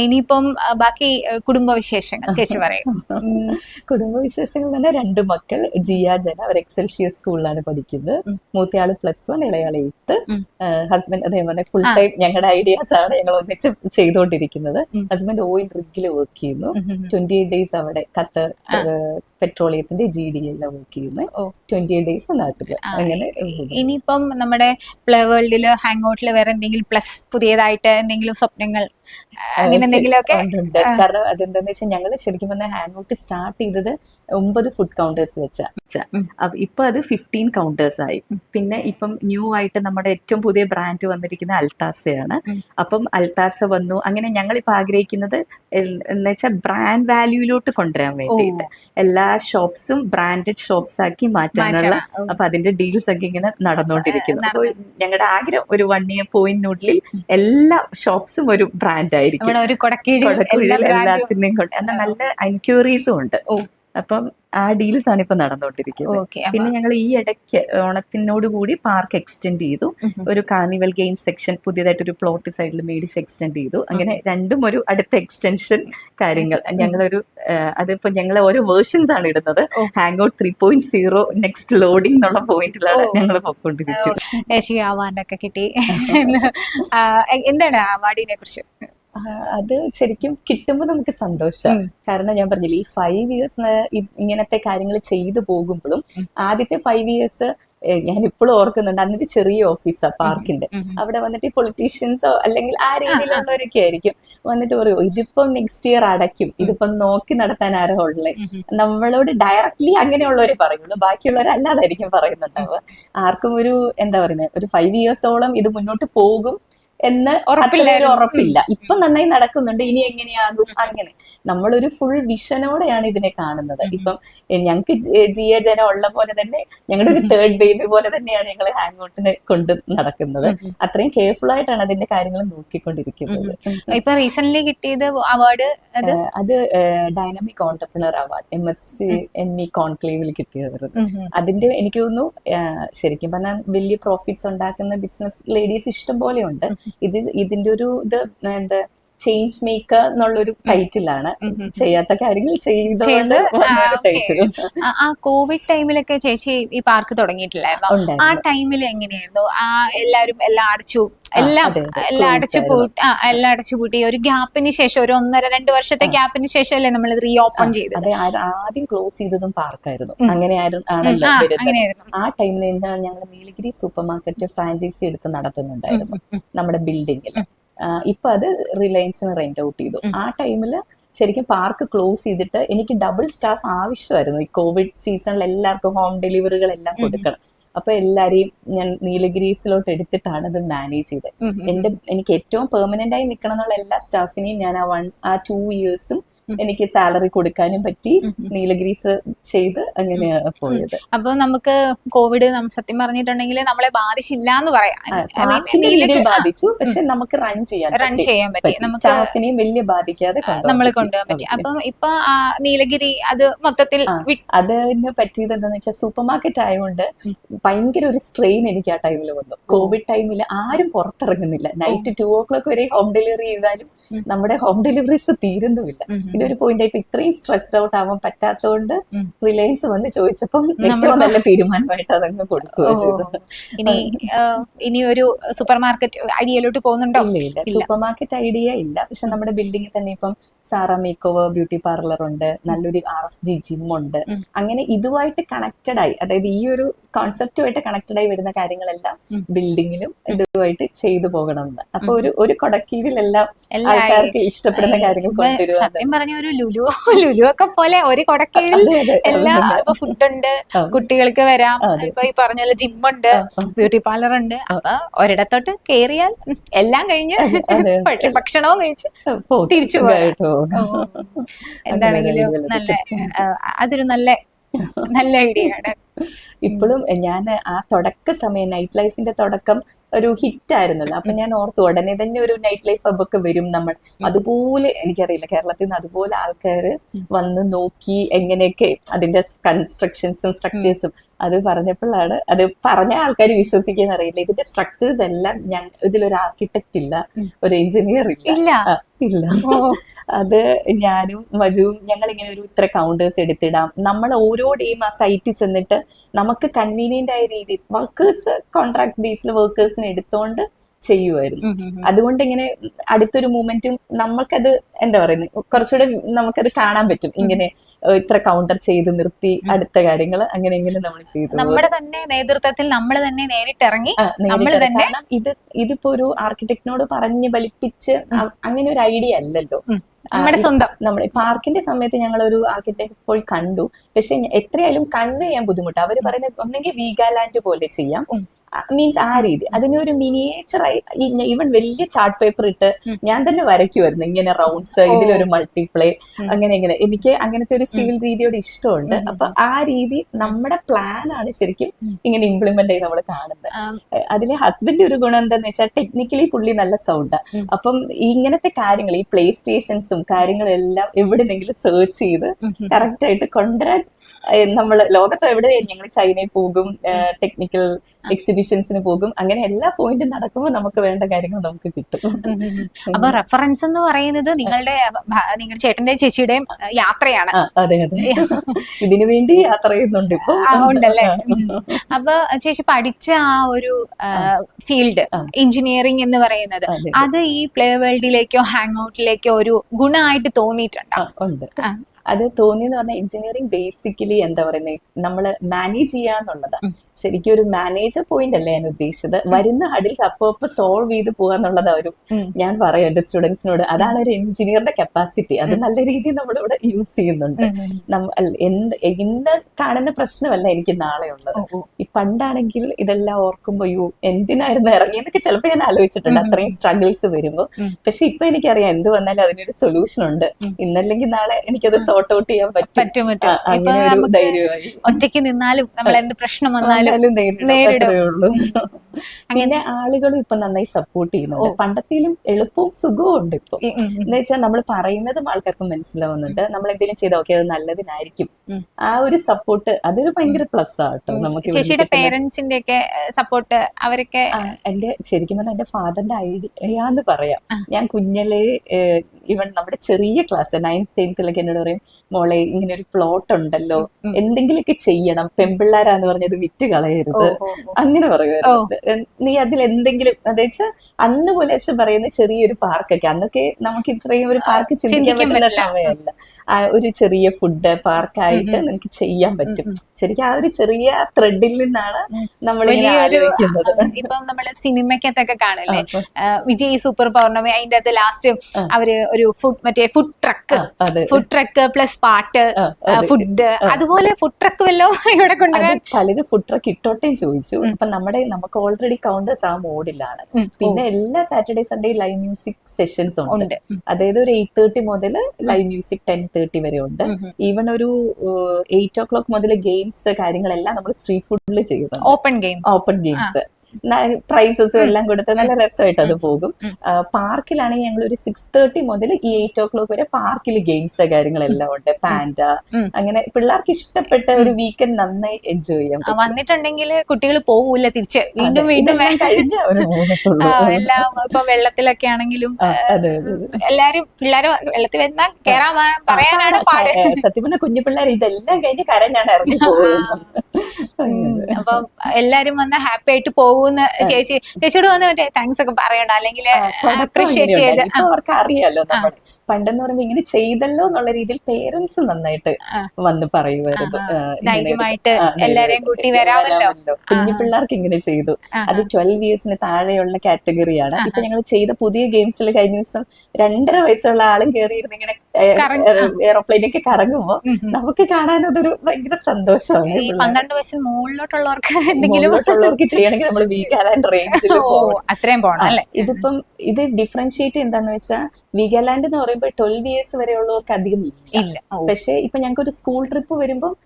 ഇനിയിപ്പം ബാക്കി കുടുംബവിശേഷങ്ങൾ ചേച്ചി പറയും. കുടുംബവിശേഷങ്ങൾ തന്നെ രണ്ട് മക്കൾ ജിയ ജന അവർ എക്സൽഷ്യസ് സ്കൂളിലാണ് പഠിക്കുന്നത്. മൂത്തയാൾ പ്ലസ് വൺ ഇളയാൾ എയ്ത്ത്. ഹസ്ബൻഡ് അതേപോലെ ഫുൾ. ടൈം ഞങ്ങളുടെ ഐഡിയാസ് ആണ് ഞങ്ങൾ ഒന്നിച്ച് ചെയ്തുകൊണ്ടിരിക്കുന്നത് ഹസ്ബൻഡ് ഓയിൽ റിഗിൽ വർക്ക് ചെയ്യുന്നു. ട്വന്റി എയ്റ്റ് ഡേയ്സ് അവിടെ കത്ത് പെട്രോളിയത്തിന്റെ ജി ഡി എല്ലാം വർക്ക് ചെയ്യുന്നത്. ട്വന്റി എയ്റ്റ് ഡേയ്സ് നാട്ടിൽ അങ്ങനെ ഇനിയിപ്പം നമ്മുടെ പ്ലേ വേൾഡിൽ ഹാങ് ഔട്ടിൽ വേറെ എന്തെങ്കിലും പ്ലസ് പുതിയതായിട്ട് എന്തെങ്കിലും സ്വപ്നങ്ങൾ അങ്ങനെ എന്തെങ്കിലുമൊക്കെ. കാരണം അതെന്താന്ന് വെച്ചാൽ ഞങ്ങൾ ശരിക്കും പറഞ്ഞാൽ ഹാൻഡ് വർക്ക് സ്റ്റാർട്ട് ചെയ്തത് ഒമ്പത് ഫുഡ് കൗണ്ടേഴ്സ് വെച്ചാ ഇപ്പൊ അത് ഫിഫ്റ്റീൻ കൗണ്ടേഴ്സ് ആയി. പിന്നെ ഇപ്പം ന്യൂ ആയിട്ട് നമ്മുടെ ഏറ്റവും പുതിയ ബ്രാൻഡ് വന്നിരിക്കുന്ന അൽത്താസയാണ്. അപ്പം അൽത്താസ വന്നു. അങ്ങനെ ഞങ്ങൾ ഇപ്പൊ ആഗ്രഹിക്കുന്നത് എന്ന് വെച്ചാൽ ബ്രാൻഡ് വാല്യൂയിലോട്ട് കൊണ്ടുവരാൻ വേണ്ടിയിട്ട്. എല്ലാ ഷോപ്സും ബ്രാൻഡഡ് ഷോപ്സ് ആക്കി മാറ്റാനുള്ള അപ്പൊ അതിന്റെ ഡീൽസ് ഒക്കെ ഇങ്ങനെ നടന്നുകൊണ്ടിരിക്കുന്നു ഞങ്ങളുടെ ആഗ്രഹം ഒരു വൺ ഇയർ പോയിന്റിനുള്ളിൽ എല്ലാ ഷോപ്സും ഒരു ബ്രാൻഡ് ആയിരിക്കും. ഒരു എല്ലാത്തിനെയും കൊണ്ട്. എന്നാൽ നല്ല എൻക്വയറീസും ഉണ്ട്. അപ്പം ആ ഡീൽസ് ആണ് ഇപ്പൊ നടന്നുകൊണ്ടിരിക്കുന്നത് പിന്നെ ഞങ്ങൾ ഈ ഇടയ്ക്ക് ഓണത്തിനോട് കൂടി പാർക്ക് എക്സ്റ്റെൻഡ് ചെയ്തു. ഒരു കാർണിവൽ ഗെയിം സെക്ഷൻ പുതിയതായിട്ട് ഒരു പ്ലോട്ട് സൈഡിൽ മേടിച്ച് എക്സ്റ്റെൻഡ് ചെയ്തു. അങ്ങനെ രണ്ടും ഒരു അടുത്ത എക്സ്റ്റൻഷൻ കാര്യങ്ങൾ. ഞങ്ങളൊരു അതിപ്പോ ഞങ്ങൾ ഓരോ വേർഷൻസ് ആണ് ഇടുന്നത്. Hang out three point zero next loading എന്നുള്ള പോയിന്റിലാണ്. ഞങ്ങൾ പോയിക്കൊണ്ടിരിക്കുന്നത്. അവാർഡൊക്കെ കിട്ടി. എന്താണ് അവാർഡിനെ കുറിച്ച്? അത് ശരിക്കും കിട്ടുമ്പോൾ നമുക്ക് സന്തോഷം. കാരണം ഞാൻ പറഞ്ഞില്ലേ ഈ ഫൈവ് ഇയേഴ്സ് ഇങ്ങനത്തെ കാര്യങ്ങൾ ചെയ്തു പോകുമ്പോഴും ആദ്യത്തെ ഫൈവ് ഇയേഴ്സ് ഞാൻ ഇപ്പോഴും ഓർക്കുന്നുണ്ട്. അന്നൊരു ചെറിയ ഓഫീസാ പാർക്കിന്റെ. അവിടെ വന്നിട്ട് പൊളിറ്റീഷ്യൻസോ അല്ലെങ്കിൽ ആ രീതിയിലുള്ളവരൊക്കെ ആയിരിക്കും വന്നിട്ട് പറയൂ ഇതിപ്പം നെക്സ്റ്റ് ഇയർ അടയ്ക്കും. ഇതിപ്പം നോക്കി നടത്താൻ ആരോ ഉള്ളേ. നമ്മളോട് ഡയറക്ട്ലി അങ്ങനെയുള്ളവരെ പറയുള്ളൂ. ബാക്കിയുള്ളവരല്ലാതായിരിക്കും പറയുന്നുണ്ടാവുക. ആർക്കും ഒരു എന്താ പറയുന്നത് ഒരു ഫൈവ് ഇയേഴ്സോളം ഇത് മുന്നോട്ട് പോകും. എന്ന് ഉറപ്പില്ല ഉറപ്പില്ല. ഇപ്പൊ നന്നായി നടക്കുന്നുണ്ട്. ഇനി എങ്ങനെയാകും? അങ്ങനെ. നമ്മളൊരു ഫുൾ വിഷനോടെയാണ് ഇതിനെ കാണുന്നത്. ഇപ്പം ഞങ്ങൾക്ക് ജിയ ജന ഉള്ള പോലെ തന്നെ ഞങ്ങളുടെ ഒരു തേർഡ് ബേബി പോലെ തന്നെയാണ് ഞങ്ങൾ ഹാങ് ഔട്ടിനെ കൊണ്ട് നടക്കുന്നത്. അത്രയും കെയർഫുൾ ആയിട്ടാണ് അതിന്റെ കാര്യങ്ങൾ നോക്കിക്കൊണ്ടിരിക്കുന്നത്. ഇപ്പൊ റീസെന്റ് കിട്ടിയത് അവാർഡ് അത്? Dynamic entrepreneur award M S C M E കോൺക്ലേവിൽ കിട്ടിയതായിരുന്നു. അതിന്റെ എനിക്ക് തോന്നുന്നു ശരിക്കും പറഞ്ഞാൽ വലിയ പ്രോഫിറ്റ്സ് ഉണ്ടാക്കുന്ന ബിസിനസ് ലേഡീസ് ഇഷ്ടം പോലെ ഉണ്ട്. ഇത് ഇതിന്റെ ഒരു ഇത് എന്താ ചേഞ്ച് മേക്കർ എന്നുള്ളൊരു ടൈറ്റിലാണ്. ചെയ്യാത്ത കാര്യങ്ങൾ ചെയ്തുകൊണ്ട് ടൈറ്റിൽ ആ- കോവിഡ് ടൈമിലൊക്കെ ചേച്ചി ഈ പാർക്ക് തുടങ്ങിയിട്ടില്ലായിരുന്നു? ആ ടൈമിൽ എങ്ങനെയായിരുന്നു? ആ എല്ലാരും എല്ലാം അടച്ചു എല്ലാം. എല്ലാം അടച്ചു. പൂട്ടി ആ എല്ലാം അടച്ചു പൂട്ടി. ഒരു ഗ്യാപ്പിന് ശേഷം ഒരു ഒന്നര രണ്ട് വർഷത്തെ ഗ്യാപ്പിന് ശേഷം അല്ലേ നമ്മൾ റീ ഓപ്പൺ ചെയ്തത്? ആദ്യം ക്ലോസ് ചെയ്തതും പാർക്കായിരുന്നു അങ്ങനെയായിരുന്നു. ആ ടൈമിൽ എന്താണ് ഞങ്ങൾ നീലഗിരി സൂപ്പർ മാർക്കറ്റ് ഫ്രാഞ്ചൈസി എടുത്ത് നടത്തുന്നുണ്ടായിരുന്നു. നമ്മുടെ ബിൽഡിങ്ങിൽ ഉം. ഇപ്പൊ അത് റിലയൻസിന് റെന്റ് ഔട്ട് ചെയ്തു. ആ ടൈമിൽ ശരിക്കും പാർക്ക് ക്ലോസ് ചെയ്തിട്ട് എനിക്ക് ഡബിൾ സ്റ്റാഫ് ആവശ്യമായിരുന്നു. ഈ കോവിഡ് സീസണിൽ എല്ലാവർക്കും ഹോം ഡെലിവറികൾ എല്ലാം കൊടുക്കണം. അപ്പൊ എല്ലാരെയും ഞാൻ നീലഗിരീസിലോട്ട് എടുത്തിട്ടാണ് ഇത് മാനേജ് ചെയ്തത്. എന്റെ എനിക്ക് ഏറ്റവും പെർമനന്റ് ആയി നിൽക്കണം എന്നുള്ള എല്ലാ സ്റ്റാഫിനെയും ഞാൻ ആ വൺ ആ ടു ഇയേഴ്സും. എനിക്ക് സാലറി കൊടുക്കാനും പറ്റി. നീലഗ്രീസ് ചെയ്ത് അങ്ങനെയാണ് പോയത്. അപ്പൊ നമുക്ക് കോവിഡ് സത്യം പറഞ്ഞിട്ടുണ്ടെങ്കിൽ നമ്മളെ ബാധിച്ചില്ല എന്ന് പറയാം. ബാധിച്ചു. പക്ഷെ നമുക്ക് റൺ ചെയ്യാൻ റൺ ചെയ്യാൻ പറ്റി. നമുക്ക് സ്റ്റാഫിനെയും വലിയ ബാധിക്കാതെ നമ്മൾ കൊണ്ടുപോകാൻ പറ്റി. അപ്പം ഇപ്പൊ നീലഗിരി അത് മൊത്തത്തിൽ അതിന് പറ്റിയത് എന്താണെന്ന് വെച്ചാൽ സൂപ്പർ മാർക്കറ്റ് ആയതുകൊണ്ട്. ഭയങ്കര ഒരു സ്ട്രെയിൻ എനിക്ക് ആ ടൈമിൽ വന്നു. കോവിഡ് ടൈമിൽ ആരും പുറത്തിറങ്ങുന്നില്ല. നൈറ്റ് ടു ഓ ക്ലോക്ക് വരെ ഹോം ഡെലിവറി ചെയ്താലും നമ്മുടെ ഹോം ഡെലിവറീസ് തീരുന്നുമില്ല. ഉം. ഒരു പോയിന്റ് ആയിപ്പോ ഇത്രയും സ്ട്രെസ്ഡ് ഔട്ട് ആവാൻ പറ്റാത്തതുകൊണ്ട്. റിലയൻസ് വന്ന് ചോദിച്ചപ്പം ഏറ്റവും നല്ല തീരുമാനമായിട്ട് അതങ്ങ് കൊടുക്കുക ഇനി ഇനി ഒരു സൂപ്പർ മാർക്കറ്റ് ഐഡിയയിലോട്ട് പോകുന്നുണ്ടോ? ഇല്ല. സൂപ്പർ മാർക്കറ്റ് ഐഡിയ ഇല്ല. പക്ഷെ നമ്മുടെ ബിൽഡിങ്ങിൽ തന്നെ ഇപ്പം Zara make over beauty parlour ഉണ്ട് നല്ലൊരു ആർ എഫ് ജി ജിം ഉണ്ട്. അങ്ങനെ ഇതുമായിട്ട് കണക്റ്റഡ് ആയി. അതായത് ഈ ഒരു കോൺസെപ്റ്റുമായിട്ട് കണക്റ്റഡ് ആയി വരുന്ന കാര്യങ്ങളെല്ലാം. ബിൽഡിങ്ങിലും ഇതുമായിട്ട് ചെയ്തു പോകണം എന്ന് അപ്പൊ ഒരു ഒരു കൊടക്കീഴിലെല്ലാം ആൾക്കാർക്ക് ഇഷ്ടപ്പെടുന്ന കാര്യങ്ങൾ കൊണ്ടുവരുക സത്യം പറഞ്ഞ ഒരു ലുലു ലുലു ഒക്കെ പോലെ ഒരു കൊടക്കീഴിൽ എല്ലാ ഇപ്പൊ ഫുഡുണ്ട് കുട്ടികൾക്ക് വരാം. ഇപ്പൊ ഈ പറഞ്ഞ പോലെ ജിമ്മുണ്ട്. ബ്യൂട്ടി പാർലർ ഉണ്ട്. അപ്പൊ ഒരിടത്തോട്ട് കേറിയാൽ എല്ലാം കഴിഞ്ഞ് ഭക്ഷണവും കഴിച്ച് തിരിച്ചു. സുഖമായിട്ട് എന്താണെങ്കിലും നല്ല അതൊരു നല്ല നല്ല ഐഡിയ ആണ്. ഇപ്പോഴും ഞാൻ ആ തുടക്ക സമയം നൈറ്റ് ലൈഫിന്റെ തുടക്കം ഒരു ഹിറ്റ് ആയിരുന്നല്ലോ. അപ്പൊ ഞാൻ ഓർത്തു ഉടനെ തന്നെ ഒരു നൈറ്റ് ലൈഫ് ഹബൊക്കെ ഒക്കെ വരും നമ്മൾ. അതുപോലെ എനിക്കറിയില്ല കേരളത്തിൽ നിന്ന് അതുപോലെ ആൾക്കാർ വന്ന് നോക്കി എങ്ങനെയൊക്കെ അതിന്റെ കൺസ്ട്രക്ഷൻസും സ്ട്രക്ചേഴ്സും അത് പറഞ്ഞപ്പോഴാണ് അത് പറഞ്ഞ ആൾക്കാർ വിശ്വസിക്കാൻ അറിയില്ല. ഇതിന്റെ സ്ട്രക്ചേഴ്സ് എല്ലാം ഞാൻ ഇതിലൊരു ആർക്കിടെക്ട് ഇല്ല ഒരു എഞ്ചിനീയർ ഇല്ല. ഇല്ല. അത് ഞാനും മജുവും ഞങ്ങൾ ഇങ്ങനെ ഒരു ഇത്ര കൗണ്ടേഴ്സ് എടുത്തിടാം. നമ്മൾ ഓരോ ഡേയും ആ സൈറ്റിൽ ചെന്നിട്ട് നമുക്ക് കൺവീനിയന്റ് ആയ രീതിയിൽ വർക്കേഴ്സ് കോൺട്രാക്ട് ബേസിൽ വർക്കേഴ്സിനെ എടുത്തോണ്ട് ചെയ്യുമായിരുന്നു. അതുകൊണ്ട് ഇങ്ങനെ അടുത്തൊരു മൂമെന്റും നമ്മൾക്കത് എന്താ പറയുന്നത് കുറച്ചുകൂടെ നമുക്കത് കാണാൻ പറ്റും. ഇങ്ങനെ ഇത്ര കൗണ്ടർ ചെയ്ത് നിർത്തി അടുത്ത കാര്യങ്ങൾ അങ്ങനെ ഇങ്ങനെ നമ്മൾ ചെയ്തു നമ്മുടെ തന്നെ നേതൃത്വത്തിൽ നമ്മൾ തന്നെ നേരിട്ടിറങ്ങി കാരണം ഇത് ഇതിപ്പോ ഒരു ആർക്കിടെക്ടിനോട് പറഞ്ഞ് ഫലിപ്പിച്ച് അങ്ങനെ ഒരു ഐഡിയ അല്ലല്ലോ. നമ്മുടെ സ്വന്തം. നമ്മുടെ പാർക്കിന്റെ സമയത്ത് ഞങ്ങൾ ഒരു ആർക്കിടെക്ട് പോയി കണ്ടു. പക്ഷെ എത്രയായാലും കണ്ണ് ചെയ്യാൻ ബുദ്ധിമുട്ട്. അവർ പറയുന്നത് ഒന്നെങ്കിൽ വീഗാലാൻഡ് പോലെ ചെയ്യാം. മീൻസ് ആ രീതി. അതിനെ ഒരു മിനിയേച്ചറായി ഈവൻ വലിയ ചാർട്ട് പേപ്പർ ഇട്ട് ഞാൻ തന്നെ വരയ്ക്കുമായിരുന്നു ഇങ്ങനെ റൗണ്ട്സ് ഇതിലൊരു മൾട്ടിപ്ലേ. അങ്ങനെ ഇങ്ങനെ. എനിക്ക് അങ്ങനത്തെ ഒരു സിവിൽ രീതിയോട് ഇഷ്ടമുണ്ട്. അപ്പൊ ആ രീതി നമ്മുടെ പ്ലാൻ ആണ് ശരിക്കും ഇങ്ങനെ ഇംപ്ലിമെന്റ് ചെയ്ത് നമ്മൾ കാണുന്നത്. അതിലെ ഹസ്ബൻഡ് ഒരു ഗുണം എന്താന്ന് വെച്ചാൽ ടെക്നിക്കലി പുള്ളി നല്ല സൗണ്ട് അപ്പം ഇങ്ങനത്തെ കാര്യങ്ങൾ ഈ പ്ലേ സ്റ്റേഷൻസും കാര്യങ്ങളെല്ലാം എല്ലാം എവിടെന്നെങ്കിലും സെർച്ച് ചെയ്ത്. കറക്റ്റ് ആയിട്ട് കൊണ്ടുവരാൻ നമ്മൾ ലോകത്ത് എവിടെ ഞങ്ങൾ ചൈനയിൽ പോകും ടെക്നിക്കൽ എക്സിബിഷൻസിന് പോകും അങ്ങനെ എല്ലാ പോയിന്റും നടക്കുമ്പോൾ നമുക്ക് വേണ്ട കാര്യങ്ങൾ നമുക്ക് കിട്ടും. അപ്പൊ റെഫറൻസ് എന്ന് പറയുന്നത് നിങ്ങളുടെ നിങ്ങളുടെ ചേട്ടന്റെയും ചേച്ചിയുടെയും യാത്രയാണ്. അതെ അതെ. ഇതിനു വേണ്ടി യാത്ര ചെയ്യുന്നുണ്ട് ഇപ്പൊ. ഉണ്ടല്ലേ? അപ്പൊ ചേച്ചി പഠിച്ച ആ ഒരു ഫീൽഡ് എഞ്ചിനീയറിംഗ് എന്ന് പറയുന്നത് അത് ഈ പ്ലേ വേൾഡിലേക്കോ ഹാങ് ഔട്ടിലേക്കോ ഒരു ഗുണമായിട്ട് തോന്നിയിട്ടുണ്ടോ? ഉണ്ട്. അത് തോന്നിയെന്ന് പറഞ്ഞാൽ എഞ്ചിനീയറിംഗ് ബേസിക്കലി എന്താ പറയുന്നത് നമ്മൾ മാനേജ് ഉം. ശരിക്കും ഒരു മാനേജർ പോയിന്റ് അല്ലേ ഞാൻ ഉദ്ദേശിച്ചത്? വരുന്ന ഹഡിൽസ് അപ്പൊ അപ്പൊ സോൾവ് ചെയ്ത് പോകാന്നുള്ളതാ ഒരു ഞാൻ പറയാം എന്റെ സ്റ്റുഡൻസിനോട് അതാണ് ഒരു എഞ്ചിനീയറിന്റെ കപ്പാസിറ്റി അത് നല്ല രീതിയിൽ നമ്മൾ ഇവിടെ യൂസ് ചെയ്യുന്നുണ്ട്. എന്ത് ഇന്ന് കാണുന്ന പ്രശ്നമല്ല എനിക്ക് നാളെ ഉള്ളത്. ഈ പണ്ടാണെങ്കിൽ ഇതെല്ലാം ഓർക്കുമ്പോ യു എന്തിനായിരുന്നു ഇറങ്ങിയെന്നൊക്കെ ചിലപ്പോൾ ഞാൻ ആലോചിച്ചിട്ടുണ്ട്. അത്രയും സ്ട്രഗിൾസ് വരുമ്പോ. പക്ഷെ ഇപ്പൊ എനിക്കറിയാം എന്ത് വന്നാലും അതിനൊരു സൊല്യൂഷൻ ഉണ്ട്. ഇന്നല്ലെങ്കിൽ നാളെ എനിക്കത് സോർട്ട് ഔട്ട് ചെയ്യാൻ പറ്റും ധൈര്യമായി ഒറ്റയ്ക്ക് നിന്നാലും നമ്മൾ എന്ത് പ്രശ്നം വന്നാലും വന്നാലും നേരിടും. നേരിടും. ഉള്ളൂ അങ്ങനെ ആളുകളും ഇപ്പൊ നന്നായി സപ്പോർട്ട് ചെയ്യുന്നുണ്ട്. പണ്ടത്തേലും എളുപ്പവും സുഖവും ഉണ്ട് ഇപ്പൊ. എന്ന് വെച്ചാൽ നമ്മൾ പറയുന്നതും ആൾക്കാർക്ക് മനസ്സിലാവുന്നുണ്ട് നമ്മൾ എന്തെങ്കിലും ചെയ്താൽ ഓക്കെ അത് നല്ലതിനായിരിക്കും. ആ ഒരു സപ്പോർട്ട് അതൊരു ഭയങ്കര പ്ലസ് ആട്ടോ. നമുക്ക് ചേച്ചിയുടെ പേരൻസിന്റെ ഒക്കെ സപ്പോർട്ട് അവരൊക്കെ എന്റെ ശരിക്കും പറഞ്ഞാൽ എന്റെ ഫാദറിന്റെ ഐഡിയ എന്ന് പറയാം ഞാൻ കുഞ്ഞിലെ ഇവൻ നമ്മുടെ ചെറിയ ക്ലാസ് നയൻത് ടെൻത്തിലൊക്കെ എന്നോട് പറയും മോളെ ഇങ്ങനെ ഒരു പ്ലോട്ട് ഉണ്ടല്ലോ. എന്തെങ്കിലുമൊക്കെ ചെയ്യണം. പെമ്പിള്ളാരാന്ന് പറഞ്ഞത് വിറ്റ് കളയരുത്. അങ്ങനെ പറയുമായിരുന്നു നീ അതിൽ എന്തെങ്കിലും അതെ വെച്ചാൽ അന്ന് പോലെ പറയുന്ന ചെറിയൊരു പാർക്കൊക്കെ അന്നൊക്കെ നമുക്ക് ഇത്രയും ഒരു പാർക്ക് ചിന്തിക്കാൻ പറ്റുന്ന സമയമല്ല. ഒരു ചെറിയ ഫുഡ് പാർക്കായിട്ട്. നിനക്ക് ചെയ്യാൻ പറ്റും. ശരിക്കും ആ ഒരു ചെറിയ ത്രെഡിൽ നിന്നാണ് നമ്മൾ ഇപ്പൊ നമ്മൾ സിനിമയ്ക്കകത്തൊക്കെ കാണില്ലേ? വിജയ് സൂപ്പർ പൗർണമി അതിന്റെ അകത്ത് ലാസ്റ്റ് അവർ ഒരു ഫുഡ് മറ്റേ food truck food truck plus പാട്ട് ഫുഡ് അതുപോലെ ഫുഡ് ട്രക്ക് വല്ലോ ഇവിടെ കൊണ്ടുവരാൻ. പലരും ഫുഡ് ട്രക്ക് ഇട്ടോട്ടെ ചോദിച്ചു. അപ്പൊ നമ്മുടെ നമുക്ക് ഓൾറെഡി കൗണ്ടേഴ്സ് ആ മോഡിലാണ്. പിന്നെ എല്ലാ Saturday Sunday live music sessions ഉണ്ട്. അതായത് ഒരു എയ്റ്റ് തേർട്ടി മുതൽ ലൈവ് മ്യൂസിക് ടെൻ തേർട്ടി വരെ ഉണ്ട്. ഈവൻ ഒരു എയ്റ്റ് ഓ ക്ലോക്ക് മുതൽ ഗെയിംസ് കാര്യങ്ങളെല്ലാം നമ്മൾ സ്ട്രീറ്റ് ഫുഡിൽ ചെയ്യുന്നത് ഓപ്പൺ ഗെയിം ഓപ്പൺ ഗെയിംസ് പ്രൈസസും എല്ലാം കൊടുത്ത് നല്ല രസമായിട്ട് അത് പോകും. പാർക്കിലാണെങ്കിൽ ഞങ്ങൾ ഒരു സിക്സ് തേർട്ടി മുതൽ ഈ എയ്റ്റ് ഓ ക്ലോക്ക് വരെ പാർക്കിൽ ഗെയിംസ് കാര്യങ്ങളെല്ലാം ഉണ്ട്. പാൻഡ അങ്ങനെ പിള്ളേർക്ക് ഇഷ്ടപ്പെട്ട ഒരു വീക്കെൻഡ് നന്നായി എൻജോയ് ചെയ്യാം വന്നിട്ടുണ്ടെങ്കിൽ കുട്ടികൾ പോകൂല തിരിച്ച്. വീണ്ടും വീണ്ടും കഴിഞ്ഞേ എല്ലാം ഇപ്പൊ വെള്ളത്തിലൊക്കെ ആണെങ്കിലും. എല്ലാരും പിള്ളേര് വെള്ളത്തിൽ വരുന്ന കേറാൻ പറയാനാണ് പാട്. സത്യം പറഞ്ഞ കുഞ്ഞു പിള്ളേർ ഇതെല്ലാം കഴിഞ്ഞ് കരഞ്ഞാണ് ഇറങ്ങി പോകുന്നത് അപ്പം എല്ലാരും വന്ന് ഹാപ്പി ആയിട്ട് പോകുന്ന ചേച്ചി ചേച്ചിയോട് വന്ന് മറ്റേ താങ്ക്സ് ഒക്കെ പറയണം അല്ലെങ്കിൽ അപ്രീഷിയേറ്റ് ചെയ്ത്. അവർക്ക് അറിയാലോ നമ്മൾ പണ്ടെന്ന് പറയുമ്പോ ഇങ്ങനെ ചെയ്തല്ലോ എന്നുള്ള രീതിയിൽ പേരൻസ് നന്നായിട്ട് വന്ന് പറയുമായിരുന്നു എല്ലാരെയും കൂട്ടി വരാമല്ലോ. കുഞ്ഞു. പിള്ളേർക്ക് ഇങ്ങനെ ചെയ്തു. അത് ട്വൽവ് ഇയേഴ്സിന് താഴെയുള്ള കാറ്റഗറിയാണ് ഇപ്പൊ ഞങ്ങൾ ചെയ്ത പുതിയ ഗെയിംസിൽ കഴിഞ്ഞ ദിവസം രണ്ടര വയസ്സുള്ള ആളും കയറിയിരുന്ന് ഇങ്ങനെ എയറോപ്ലെയിനൊക്കെ കറങ്ങുമ്പോ. നമുക്ക് കാണാൻ അതൊരു ഭയങ്കര സന്തോഷമാണ്. പന്ത്രണ്ട് വയസ്സിന് മുകളിലോട്ടുള്ളവർക്ക് എന്തെങ്കിലും ചെയ്യണമെങ്കിൽ നമ്മൾ വീഗാലാൻഡ് റേഞ്ചിൽ ഓ അത്രയും അല്ലെ? ഇതിപ്പം ഇത് ഡിഫറൻഷിയേറ്റ് എന്താന്ന് വെച്ചാൽ വീഗാലാൻഡ് എന്ന് പറയുമ്പോൾ ട്വൽവ് ഇയേഴ്സ് വരെയുള്ളവർക്ക് അധികം ഇല്ല. പക്ഷെ ഇപ്പൊ ഞങ്ങൾക്ക് ഒരു സ്കൂൾ ട്രിപ്പ് വരുമ്പോൾ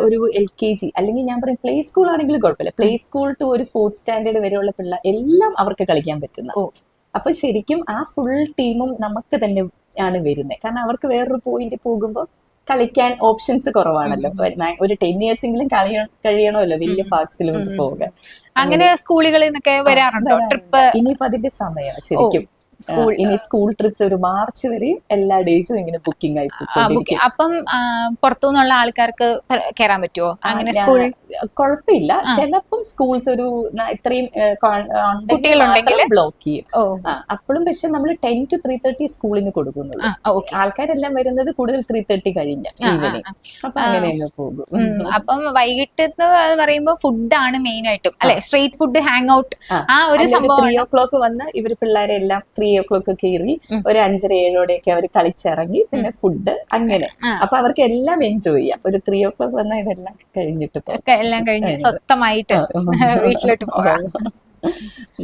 ഒരു എൽ കെ ജി അല്ലെങ്കിൽ ഞാൻ പറയും പ്ലേ സ്കൂൾ ആണെങ്കിലും കുഴപ്പമില്ല. പ്ലേ സ്കൂൾ ടു ഒരു ഫോർത്ത് സ്റ്റാൻഡേർഡ് വരെയുള്ള പിള്ളേർ എല്ലാം അവർക്ക് കളിക്കാൻ പറ്റുന്ന. അപ്പൊ ശരിക്കും ആ ഫുൾ ടീമും നമുക്ക് തന്നെ ആണ് വരുന്നത് കാരണം അവർക്ക് വേറൊരു പോയിന്റ് പോകുമ്പോൾ കളിക്കാൻ ഓപ്ഷൻസ് കുറവാണല്ലോ. ഒരു- ടെൻ ഇയേഴ്സെങ്കിലും കളിയ കഴിയണമല്ലോ വലിയ പാർക്സിൽ പാർക്സിലും. പോകാൻ. അങ്ങനെ സ്കൂളുകളിൽ നിന്നൊക്കെ വരാറുണ്ട്. ട്രിപ്പ് ഇനിയിപ്പോ അതിന്റെ സമയം ശരിക്കും. സ്കൂൾ ഇനി സ്കൂൾ ട്രിപ്സ് ഒരു മാർച്ച് വരെയും എല്ലാ ഡേയ്സും ഇങ്ങനെ ബുക്കിംഗ് ആയി അപ്പം പുറത്തുനിന്നുള്ള ആൾക്കാർക്ക് കയറാൻ പറ്റുമോ അങ്ങനെ സ്കൂൾ? കുഴപ്പമില്ല. ചിലപ്പം സ്കൂൾസ് ഒരു ഇത്രയും? ബ്ലോക്ക് ചെയ്യും. അപ്പോഴും പക്ഷെ നമ്മൾ ടെൻ ടു ത്രീ തേർട്ടി സ്കൂളിന് കൊടുക്കുന്നുള്ളൂ. ആ ആൾക്കാരെല്ലാം വരുന്നത് കൂടുതൽ ത്രീ തേർട്ടി കഴിഞ്ഞ ഈവനിങ് അപ്പൊ ആ. പോകും. അപ്പം വൈകിട്ട് പറയുമ്പോൾ ഫുഡാണ് മെയിൻ ആയിട്ടും. അല്ലെ? സ്ട്രീറ്റ് ഫുഡ് ഹാങ് ഔട്ട് ആ. ഒരു സംഭവം ത്രീ ഓ ക്ലോക്ക് വന്ന് ഇവർ പിള്ളേരെ എല്ലാം ത്രീ ഓ ക്ലോക്ക് കയറി. ഒരു അഞ്ചര ഏഴോടെയൊക്കെ അവർ കളിച്ചിറങ്ങി പിന്നെ ഫുഡ് അങ്ങനെ. അപ്പൊ അവർക്ക് എല്ലാം എൻജോയ് ചെയ്യാം ഒരു ത്രീ ഓ ക്ലോക്ക് വന്നാൽ ഇതെല്ലാം കഴിഞ്ഞിട്ട് എല്ലാം കഴിഞ്ഞ് കഴിഞ്ഞ്. സ്വസ്ഥമായിട്ട് വീട്ടിലോട്ട് പോകാം